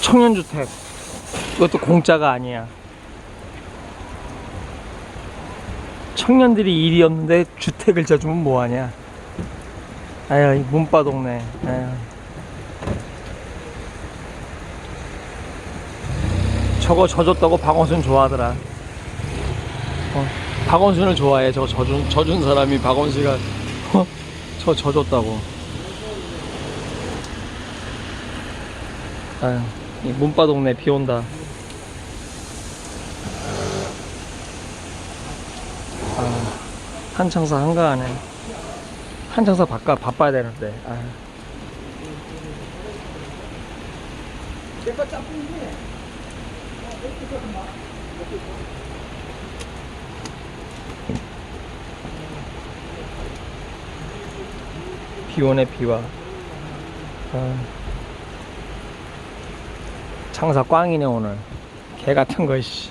청년주택. 이것도 공짜가 아니야. 청년들이 일이 없는데 주택을 져주면 뭐하냐. 아유, 이 문바 동네. 아유. 저거 져줬다고 박원순 좋아하더라. 어, 박원순을 좋아해. 저거 져준, 져준 사람이 박원순이가 어, 저 져줬다고. 아유, 이 문바 동네 비 온다. 아, 한창사 한가하네. 한창사 바꿔 바빠야 되는데. 아. 비 오네 비와. 아. 창사 꽝이네 오늘. 개 같은 거 씨.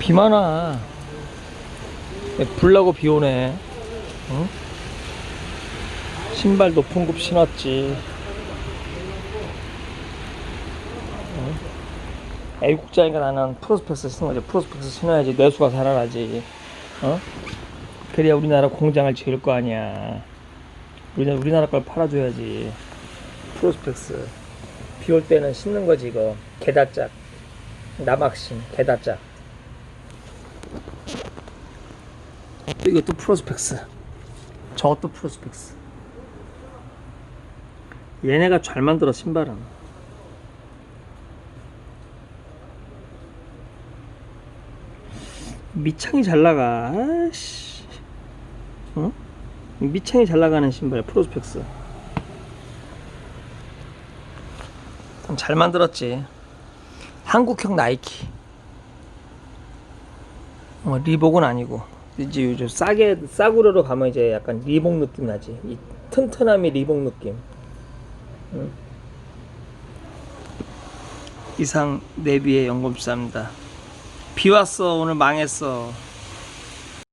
비만 와. 불나고 비 오네. 응? 신발 높은 굽 신었지. 응? 애국자니까 나는 프로스펙스 신어야지. 프로스펙스 신어야지. 내수가 살아나지. 어? 그래야 우리나라 공장을 지을 거 아니야. 우리나라, 우리나라 걸 팔아줘야지. 프로스펙스. 비 올 때는 신는 거지, 이거. 게다짝. 남학신, 게다짝. 또 이것도 프로스펙스. 저것도 프로스펙스. 얘네가 잘 만들어 신발은. 밑창이 잘 나가. 아씨. 어? 밑창이 잘 나가는 신발 프로스펙스. 참 잘 만들었지. 한국형 나이키. 어, 리복은 아니고 이제 요즘 싸게 싸구려로 가면 이제 약간 리복 느낌 나지. 이 튼튼함이 리복 느낌. 응? 이상 내비의 연금쌈입니다. 비 왔어 오늘 망했어.